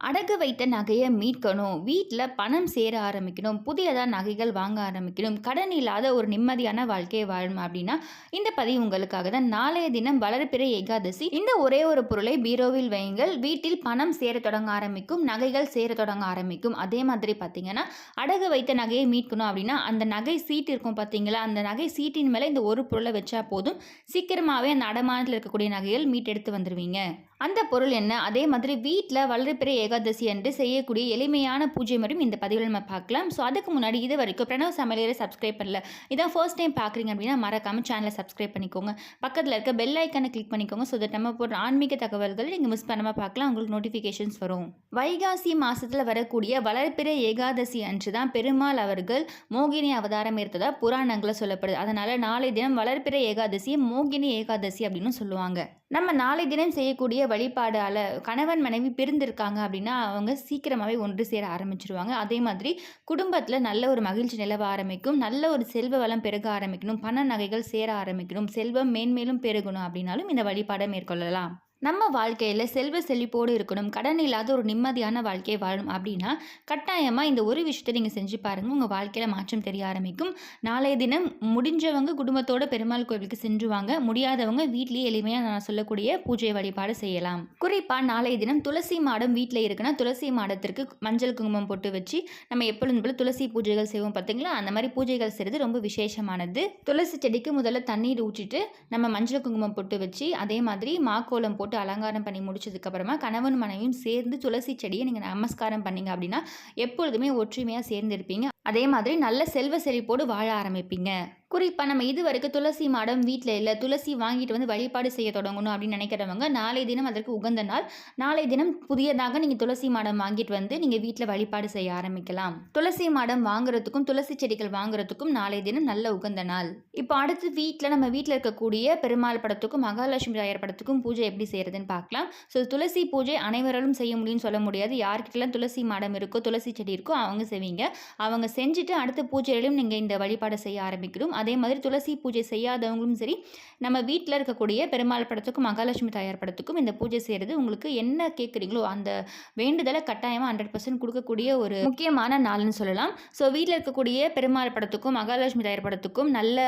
அடகு வைத்த நகையை மீட்கணும். வீட்டில் பணம் சேர ஆரம்பிக்கணும். புதியதாக நகைகள் வாங்க ஆரம்பிக்கணும். கடன் இல்லாத ஒரு நிம்மதியான வாழ்க்கையை வாழணும் அப்படின்னா இந்த பதிவு உங்களுக்காக தான். நாளைய தினம் வளர்பிறை ஏகாதசி. இந்த ஒரே ஒரு பொருளை பீரோவில் வையுங்கள். வீட்டில் பணம் சேர தொடங்க ஆரம்பிக்கும். நகைகள் சேர தொடங்க ஆரம்பிக்கும். அதே மாதிரி பார்த்தீங்கன்னா அடகு வைத்த நகையை மீட்கணும் அப்படின்னா அந்த நகை சீட் இருக்கும் பார்த்தீங்களா அந்த நகை சீட்டின் மேலே இந்த ஒரு பொருளை வச்சா போதும். சீக்கிரமாகவே அந்த அடமானத்தில் இருக்கக்கூடிய நகைகள் மீட்டெடுத்து வந்துடுவீங்க அந்த பொருள் என்ன? அதே மாதிரி வீட்டில் வளர்பிறை ஏகாதசி அன்று செய்யக்கூடிய எளிமையான பூஜை மட்டும் இந்த பதிவில் நம்ம பார்க்கலாம். ஸோ அதுக்கு முன்னாடி இது வரைக்கும் பிரணவ் சமையலரை சப்ஸ்கிரைப் பண்ணல. இதான் ஃபர்ஸ்ட் டைம் பார்க்குறீங்க அப்படின்னா மறக்காமல் சேனலை சப்ஸ்கிரைப் பண்ணிக்கோங்க. பக்கத்தில் இருக்க பெல் ஐக்கானை கிளிக் பண்ணிக்கோங்க. ஸோ தட் நம்ம போடுற ஆன்மீக தகவல்கள் நீங்கள் மிஸ் பண்ணாமல் பார்க்கலாம். உங்களுக்கு நோட்டிஃபிகேஷன்ஸ் வரும். வைகாசி மாதத்தில் வரக்கூடிய வளர்பிறை ஏகாதசி அன்று தான் பெருமாள் அவர்கள் மோகினி அவதாரம் ஏற்றதாக புராணங்களில் சொல்லப்படுது. அதனால் நாளை தினம் வளர்பிறை ஏகாதசி மோகினி ஏகாதசி அப்படின்னு சொல்லுவாங்க. நம்ம நாளை தினம் செய்யக்கூடிய வழிபாடால் கணவன் மனைவி பிரிந்திருக்காங்க அப்படின்னா அவங்க சீக்கிரமாகவே ஒன்று சேர ஆரம்பிச்சிருவாங்க. அதே மாதிரி குடும்பத்தில் நல்ல ஒரு மகிழ்ச்சி நிலவ ஆரம்பிக்கும். நல்ல ஒரு செல்வ வளம் பெருக ஆரம்பிக்கணும். பண நகைகள் சேர ஆரம்பிக்கணும். செல்வம் மேன்மேலும் பெருகணும் அப்படின்னாலும் இந்த வழிபாடை மேற்கொள்ளலாம். நம்ம வாழ்க்கையில் செல்வ செழிப்போடு இருக்கணும் கடன் இல்லாத ஒரு நிம்மதியான வாழ்க்கையை வாழணும் அப்படின்னா கட்டாயமாக இந்த ஒரு விஷயத்தை நீங்கள் செஞ்சு பாருங்கள் உங்கள் வாழ்க்கையில் மாற்றம் தெரிய ஆரம்பிக்கும். நாளைய தினம் முடிஞ்சவங்க குடும்பத்தோட பெருமாள் கோவிலுக்கு சென்றுவாங்க முடியாதவங்க வீட்லேயே எளிமையாக நான் சொல்லக்கூடிய பூஜை வழிபாடு செய்யலாம். குறிப்பாக நாளைய தினம் துளசி மாடம் வீட்டில் இருக்குன்னா துளசி மாடத்திற்கு மஞ்சள் குங்குமம் போட்டு வச்சு நம்ம எப்பொழுதும் போல துளசி பூஜைகள் செய்வோம் பார்த்தீங்களா அந்த மாதிரி பூஜைகள் செய்கிறது ரொம்ப விசேஷமானது. துளசி செடிக்கு முதல்ல தண்ணீர் ஊற்றிட்டு நம்ம மஞ்சள் குங்குமம் போட்டு வச்சு அதே மாதிரி மாக்கோலம் போட்டு அலங்காரம் பண்ணி முடிச்சதுக்கப்புறமா கணவன் மனைவியும் சேர்ந்து துளசி செடியை நீங்கள் நமஸ்காரம் பண்ணீங்க அப்படின்னா எப்பொழுதுமே ஒற்றுமையாக சேர்ந்திருப்பீங்க. அதே மாதிரி நல்ல செல்வ செழிப்போடு வாழ ஆரம்பிப்பீங்க. குறிப்பாக நம்ம இது வரைக்கும் துளசி மாடம் வீட்டில் இல்லை துளசி வாங்கிட்டு வந்து வழிபாடு செய்ய தொடங்கணும் அப்படின்னு நினைக்கிறவங்க நாளை தினம் அதற்கு உகந்த நாள். நாளை தினம் புதியதாக நீங்கள் துளசி மாடம் வாங்கிட்டு வந்து நீங்கள் வீட்டில் வழிபாடு செய்ய ஆரம்பிக்கலாம். துளசி மாடம் வாங்குறதுக்கும் துளசி செடிகள் வாங்குறதுக்கும் நாளை தினம் நல்ல உகந்த நாள். இப்போ அடுத்து வீட்டில் நம்ம வீட்டில் இருக்கக்கூடிய பெருமாள் படத்துக்கும் மகாலட்சுமி ராயர் படத்துக்கும் பூஜை எப்படி செய்யறதுன்னு பார்க்கலாம். ஸோ துளசி பூஜை அனைவராலும் செய்ய முடியும்னு சொல்ல முடியாது. யார்கிட்டலாம் துளசி மாடம் இருக்கோ துளசி செடி இருக்கோ அவங்க செய்வீங்க. அவங்க செஞ்சுட்டு அடுத்த பூஜையிலும் நீங்கள் இந்த வழிபாடு செய்ய ஆரம்பிக்கிறோம் அதே மாதிரி துளசி பூஜை செய்யாதவங்களும் சரி நம்ம வீட்டில் இருக்கக்கூடிய பெருமாள் படத்துக்கும் மகாலட்சுமி தாயார் படத்துக்கும் இந்த பூஜை செய்கிறது உங்களுக்கு என்ன கேட்குறீங்களோ அந்த வேண்டுதலை கட்டாயமாக ஹண்ட்ரட் பர்சன்ட் கொடுக்கக்கூடிய ஒரு முக்கியமான நாள்னு சொல்லலாம். ஸோ வீட்டில் இருக்கக்கூடிய பெருமாள் படத்துக்கும் மகாலட்சுமி தாயார் படத்துக்கும் நல்ல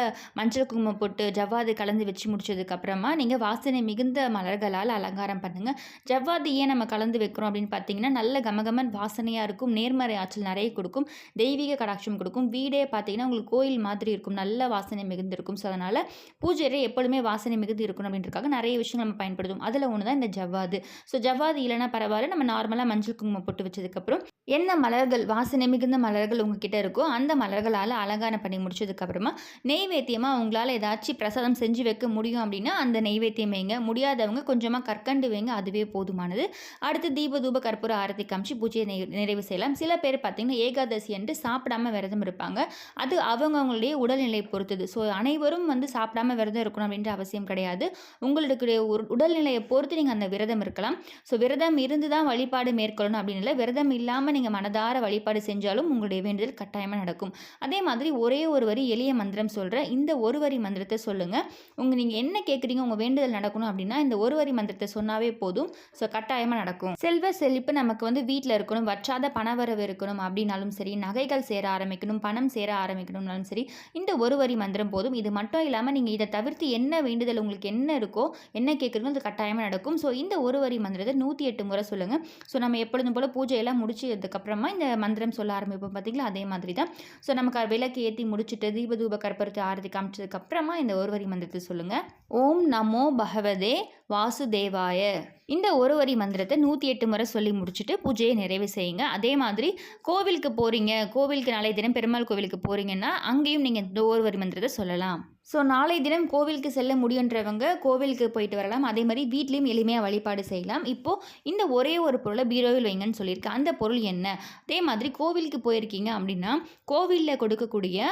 மஞ்சள் குங்குமம் போட்டு ஜவ்வாது கலந்து வச்சு முடிச்சதுக்கப்புறமா நீங்கள் வாசனை மிகுந்த மலர்களால் அலங்காரம் பண்ணுங்கள் ஜவ்வாது ஏன் நம்ம கலந்து வைக்கிறோம் அப்படின்னு பார்த்தீங்கன்னா நல்ல கமகமன் வாசனையாக இருக்கும் நேர்மறை ஆற்றல் நிறைய கொடுக்கும் தெய்வீக கடாட்சம் கொடுக்கும். வீடே பார்த்தீங்கன்னா உங்களுக்கு கோயில் மாதிரி இருக்கும் நல்ல வாசனை மிகுந்து இருக்கும் ஸோ அதனால் பூஜையில் எப்பொழுதுமே வாசனை மிகுந்து இருக்கணும் அப்படின்றக்காக நிறைய விஷயங்கள் நம்ம பயன்படுத்தும் அதில் ஒன்று தான் இந்த ஜவ்வாது. ஸோ ஜவ்வாது இல்லைனா பரவாயில்ல. நம்ம நார்மலாக மஞ்சள் குங்குமம் போட்டு வச்சதுக்கப்புறம் என்ன மலர்கள் வாசனை மிகுந்த மலர்கள் உங்ககிட்ட இருக்கோ அந்த மலர்களால் அலங்காரம் பண்ணி முடிச்சதுக்கப்புறமா நெய்வேத்தியமாக உங்களால் ஏதாச்சும் பிரசாதம் செஞ்சு வைக்க முடியும் அப்படின்னா அந்த நெய்வேத்தியம் வைங்க. முடியாதவங்க கொஞ்சமாக கற்கண்டு வைங்க அதுவே போதுமானது. அடுத்து தீப தூப கற்பூர ஆரத்தி காமிச்சு பூஜையை நிறைவு செய்யலாம். சில பேர் பார்த்திங்கன்னா ஏகாதசி என்று சாப்பிடாம விரதம் இருப்பாங்க. அது அவங்கவுங்களுடைய உடல்நிலை பொறுத்தது. ஸோ அனைவரும் வந்து சாப்பிடாம விரதம் இருக்கணும் அப்படின்ற அவசியம் கிடையாது. உங்களுடைய உடல்நிலையை பொறுத்து நீங்கள் அந்த விரதம் இருக்கலாம். ஸோ விரதம் இருந்து தான் வழிபாடு மேற்கொள்ளணும் அப்படின்னு இல்லை விரதம் இல்லாமல் நீங்கள் மனதார வழிபாடு செஞ்சாலும் உங்களுடைய வேண்டுதல் கட்டாயமாக நடக்கும். அதே மாதிரி ஒரே ஒரு வரி எளிய மந்திரம் சொல்கிறேன் இந்த ஒரு வரி மந்திரத்தை சொல்லுங்கள் உங்கள் நீங்கள் என்ன கேட்குறீங்க உங்கள் வேண்டுதல் நடக்கணும் அப்படின்னா இந்த ஒரு வரி மந்திரத்தை சொன்னாவே போதும். ஸோ கட்டாயமாக நடக்கும். செல்வ செழிப்பு நமக்கு வந்து வீட்டில் இருக்கணும். வற்றாத பணவரவு இருக்கணும் அப்படின்னாலும் சரி நகைகள் சேர ஆரம்பிக்கணும் பணம் சேர ஆரம்பிக்கணும்னாலும் சரி இந்த ஒரு வரி மந்திரம் போதும். இது மட்டும் இல்லாமல் நீங்கள் இதை தவிர்த்து என்ன வேண்டுதல் உங்களுக்கு என்ன இருக்கோ என்ன கேட்குறீங்களோ அது கட்டாயமாக நடக்கும். ஸோ இந்த ஒரு வரி மந்திரத்தை நூற்றி எட்டு முறை சொல்லுங்கள் ஸோ நம்ம எப்பொழுதும் போல் பூஜையெல்லாம் முடிச்சதுக்கப்புறமா இந்த மந்திரம் சொல்ல ஆரம்பிப்போம். பார்த்தீங்களா அதே மாதிரி தான். ஸோ நமக்கு விளக்கு ஏற்றி முடிச்சுட்டு தீபதூப கற்பூரத்தை ஆரதி காமிச்சதுக்கப்புறமா இந்த ஒரு வரி மந்திரத்தை சொல்லுங்கள் ஓம் நமோ பகவதே வாசுதேவாய. இந்த ஒரு வரி மந்திரத்தை நூற்றி எட்டு முறை சொல்லி முடிச்சுட்டு பூஜையை நிறைவு செய்யுங்க. அதே மாதிரி கோவிலுக்கு போகிறீங்க கோவிலுக்கு நாளை தினம் பெருமாள் கோவிலுக்கு போகிறீங்கன்னா அங்கேயும் நீங்கள் இந்த ஒரு வரி மந்திரத்தை சொல்லலாம். ஸோ நாளை தினம் கோவிலுக்கு செல்ல முடியுன்றவங்க கோவிலுக்கு போயிட்டு வரலாம். அதே மாதிரி வீட்லேயும் எளிமையாக வழிபாடு செய்யலாம். இப்போது இந்த ஒரே ஒரு பொருளை பீரோவில் வைங்கன்னு சொல்லியிருக்கேன் அந்த பொருள் என்ன? அதே மாதிரி கோவிலுக்கு போயிருக்கீங்க அப்படின்னா கோவிலில் கொடுக்கக்கூடிய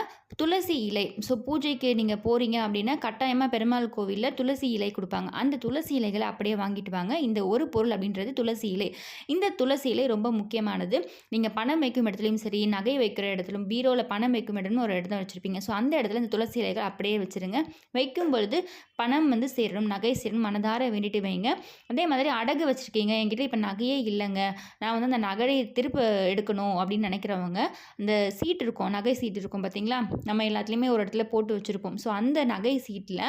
துளசி இலை. ஸோ பூஜைக்கு நீங்கள் போகிறீங்க அப்படின்னா கட்டாயமாக பெருமாள் கோவிலில் துளசி இலை கொடுப்பாங்க. அந்த துளசி இலைகளை அப்படியே வாங்கிட்டு வாங்க. இந்த ஒரு பொருள் அப்படின்றது துளசி இலை. இந்த துளசி இலை ரொம்ப முக்கியமானது. நீங்கள் பணம் வைக்கும் இடத்துலையும் சரி நகை வைக்கிற இடத்துலையும் பீரோவில் பணம் வைக்கும் இடம்னு ஒரு இடத்துல வச்சுருப்பீங்க. ஸோ அந்த இடத்துல இந்த துளசி இலைகள் அப்படியே வச்சுருங்க. வைக்கும் பொழுது பணம் வந்து சேரணும் நகை சேரணும் மனதார வேண்டிட்டு வைங்க. அதே மாதிரி அடகு வச்சுருக்கீங்க. என்கிட்ட இப்போ நகையே இல்லைங்க. நான் வந்து அந்த நகையை திருப்ப எடுக்கணும் அப்படின்னு நினைக்கிறவங்க அந்த சீட் இருக்கும் நகை சீட் இருக்கும் பார்த்தீங்களா நம்ம எல்லாத்துலேயுமே ஒரு இடத்துல போட்டு வச்சுருப்போம். ஸோ அந்த நகை சீட்டில்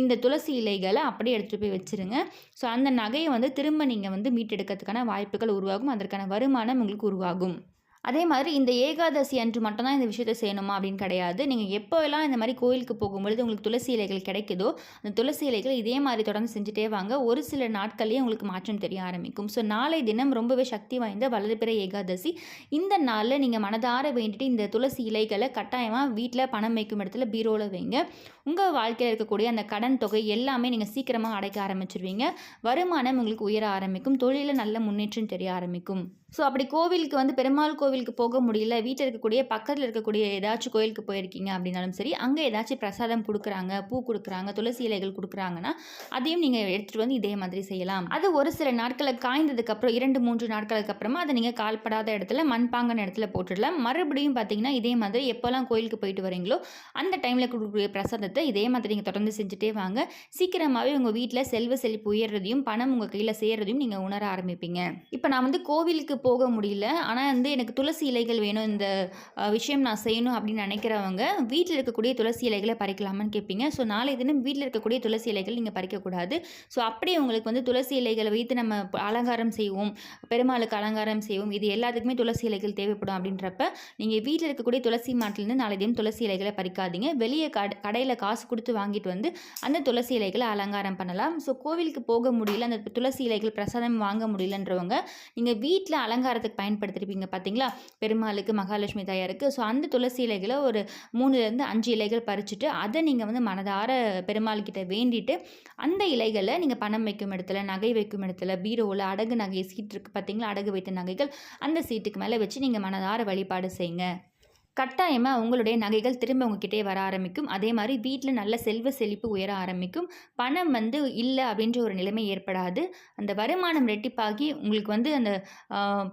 இந்த துளசி இலைகளை அப்படியே எடுத்துகிட்டு போய் வச்சுருங்க. ஸோ அந்த நகையை வந்து திரும்ப நீங்கள் வந்து மீட்டெடுக்கிறதுக்கான வாய்ப்புகள் உருவாகும். அதற்கான வருமானம் உங்களுக்கு உருவாகும். அதே மாதிரி இந்த ஏகாதசி அன்று மட்டும்தான் இந்த விஷயத்தை செய்யணுமா அப்படின்னு கிடையாது. நீங்கள் எப்போல்லாம் இந்த மாதிரி கோயிலுக்கு போகும்பொழுது உங்களுக்கு துளசி இலைகள் கிடைக்குதோ அந்த துளசி இலைகள் இதே மாதிரி தொடர்ந்து செஞ்சுட்டே வாங்க. ஒரு சில நாட்கள்லேயே உங்களுக்கு மாற்றம் தெரிய ஆரம்பிக்கும். ஸோ நாளை தினம் ரொம்பவே சக்தி வாய்ந்த வளர்பிற ஏகாதசி. இந்த நாளில் நீங்கள் மனதார வேண்டிட்டு இந்த துளசி இலைகளை கட்டாயமாக வீட்டில் பணம் வைக்கும் இடத்துல பீரோவில் வைங்க. உங்கள் வாழ்க்கையில் இருக்கக்கூடிய அந்த கடன் தொகை எல்லாமே நீங்கள் சீக்கிரமாக அடைக்க ஆரம்பிச்சிருவீங்க. வருமானம் உங்களுக்கு உயர ஆரம்பிக்கும். தொழிலில் நல்ல முன்னேற்றம் தெரிய ஆரம்பிக்கும். ஸோ அப்படி கோவிலுக்கு வந்து பெருமாள் கோவில் கோவிலுக்கு போக முடியல வீட்டில் இருக்கக்கூடிய பக்கத்தில் இருக்கக்கூடிய ஏதாச்சும் கோயிலுக்கு போயிருக்கீங்க அப்படின்னாலும் சரி அங்கே ஏதாச்சும் பிரசாதம் கொடுக்குறாங்க பூ கொடுக்குறாங்க துளசி இலைகள் கொடுக்குறாங்கன்னா அதையும் நீங்கள் எடுத்துகிட்டு வந்து இதே மாதிரி செய்யலாம். அது ஒரு சில நாட்களை காய்ந்ததுக்கப்புறம் இரண்டு மூன்று நாட்களுக்கு அப்புறமா அதை நீங்கள் கால்படாத இடத்துல மண்பாங்கான இடத்துல போட்டுடலாம். மறுபடியும் பார்த்தீங்கன்னா இதே மாதிரி எப்போல்லாம் கோயிலுக்கு போயிட்டு வரீங்களோ அந்த டைமில் கொடுக்கக்கூடிய பிரசாதத்தை இதே மாதிரி நீங்கள் தொடர்ந்து செஞ்சுட்டே வாங்க. சீக்கிரமாகவே உங்கள் வீட்டில் செல்வ செழிப்பு உயர்றதையும் பணம் உங்கள் கையில் சேர்றதையும் நீங்கள் உணர ஆரம்பிப்பீங்க. இப்போ நான் வந்து கோவிலுக்கு போக முடியல ஆனால் வந்து எனக்கு துளசி இலைகள் வேணும் இந்த விஷயம் நான் செய்யணும் அப்படின்னு நினைக்கிறவங்க வீட்டில் இருக்கக்கூடிய துளசி இலைகளை பறிக்கலாமான்னு கேட்பீங்க ஸோ நாளை தினம் வீட்டில் இருக்கக்கூடிய துளசி இலைகள் நீங்கள் பறிக்கக்கூடாது. ஸோ அப்படியே உங்களுக்கு வந்து துளசி இலைகளை வைத்து நம்ம அலங்காரம் செய்வோம் பெருமாளுக்கு அலங்காரம் செய்வோம். இது எல்லாத்துக்குமே துளசி இலைகள் தேவைப்படும் அப்படின்றப்ப நீங்கள் வீட்டில் இருக்கக்கூடிய துளசி மாட்டிலேருந்து நாளை தினம் துளசி இலைகளை பறிக்காதீங்க. வெளியே கடை கடையில் காசு கொடுத்து வாங்கிட்டு வந்து அந்த துளசி இலைகளை அலங்காரம் பண்ணலாம். ஸோ கோவிலுக்கு போக முடியல அந்த துளசி இலைகள் பிரசாதம் வாங்க முடியலன்றவங்க நீங்கள் வீட்டில் அலங்காரத்துக்கு பயன்படுத்திருப்பீங்க பார்த்தீங்களா பெருமாளுக்கு மகாலட்சுமி தாயாருக்கு. ஸோ அந்த துளசி இலைகளை ஒரு மூணுலேருந்து அஞ்சு இலைகள் பறிச்சுட்டு அதை நீங்கள் வந்து மனதார பெருமாள் கிட்ட வேண்டிட்டு அந்த இலைகளை நீங்கள் பணம் வைக்கும் இடத்துல நகை வைக்கும் இடத்துல பீரோவில் அடகு நகை சீட் இருக்குது பார்த்தீங்களா? அடகு வைத்த நகைகள் அந்த சீட்டுக்கு மேலே வச்சு நீங்கள் மனதார வழிபாடு செய்யுங்க. கட்டாயமாக உங்களுடைய நகைகள் திரும்ப உங்ககிட்டே வர ஆரம்பிக்கும். அதே மாதிரி வீட்டில் நல்ல செல்வ செழிப்பு உயர ஆரம்பிக்கும். பணம் வந்து இல்லை அப்படின்ற ஒரு நிலைமை ஏற்படாது. அந்த வருமானம் ரெட்டிப்பாகி உங்களுக்கு வந்து அந்த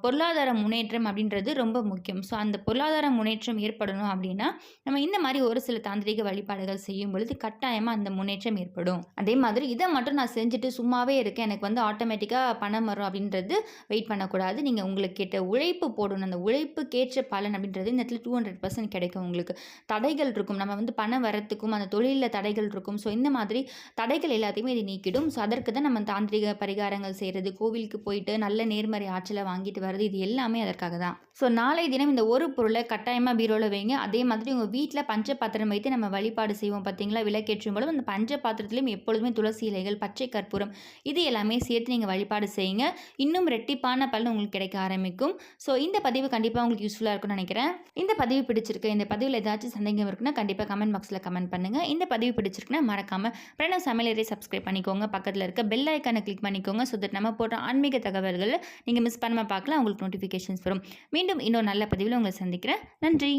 பொருளாதார முன்னேற்றம் அப்படின்றது ரொம்ப முக்கியம். ஸோ அந்த பொருளாதார முன்னேற்றம் ஏற்படணும் அப்படின்னா நம்ம இந்த மாதிரி ஒரு சில தாந்திரிக வழிபாடுகள் செய்யும் பொழுது கட்டாயமாக அந்த முன்னேற்றம் ஏற்படும். அதே மாதிரி இதை மட்டும் நான் செஞ்சுட்டு சும்மாவே இருக்கேன். எனக்கு வந்து ஆட்டோமேட்டிக்காக பணம் வரும் அப்படின்றது வெயிட் பண்ணக்கூடாது. நீங்கள் உங்களுக்கு கேட்ட உழைப்பு போடணும். அந்த உழைப்புக்கேற்ற பலன் அப்படின்றது இந்த இடத்துல டூ ஹண்ட்ரட் பர்சன்ட் கிடைக்கும் உங்களுக்கு. தடைகள் இருக்கும். நம்ம வந்து பணம் வரத்துக்கும் அந்த தொழிலில் தடைகள் இருக்கும். ஸோ இந்த மாதிரி தடைகள் எல்லாத்தையுமே இது நீக்கிடும். ஸோ அதற்கு தான் நம்ம தாந்திரிக பரிகாரங்கள் செய்கிறது கோவிலுக்கு போயிட்டு நல்ல நேர்மறை ஆற்றலை வாங்கிட்டு வர்றது இது எல்லாமே அதற்காக தான். ஸோ நாளை தினம் இந்த ஒரு பொருளை கட்டாயமாக பீரோவில் வைங்க. அதே மாதிரி உங்கள் வீட்டில் பஞ்ச பாத்திரம் வைத்து நம்ம வழிபாடு செய்வோம் பார்த்தீங்களா விளக்கேற்றும் பொழுது அந்த பஞ்ச பாத்திரத்திலும் எப்பொழுதுமே துளசி இலைகள் பச்சை கற்பூரம் இது எல்லாமே சேர்த்து நீங்கள் வழிபாடு செய்யுங்க. இன்னும் ரெட்டிப்பான பலன் உங்களுக்கு கிடைக்க ஆரம்பிக்கும். ஸோ இந்த பதிவு கண்டிப்பாக உங்களுக்கு யூஸ்ஃபுல்லாக இருக்கும்னு நினைக்கிறேன். இந்த பதிவு பதிவு பிடிச்சிருக்கு. இந்த பதிவில் ஏதாச்சும் சந்தேகம் இருக்குன்னா கண்டிப்பாக கமெண்ட் பாக்ஸில் கமெண்ட் பண்ணுங்கள் இந்த பதிவு பிடிச்சிருக்குன்னா மறக்காமல் பிரணவ் சமையலரை சப்ஸ்கிரைப் பண்ணிக்கோங்க. பக்கத்தில் இருக்க பெல் ஐக்கானை கிளிக் பண்ணிக்கோங்க. ஸோ தட் நம்ம போடுற ஆன்மீக தகவல்களை நீங்கள் மிஸ் பண்ணாமல் பார்க்கலாம். உங்களுக்கு நோட்டிஃபிகேஷன்ஸ் வரும். மீண்டும் இன்னொரு நல்ல பதிவில் உங்களை சந்திக்கிறேன். நன்றி.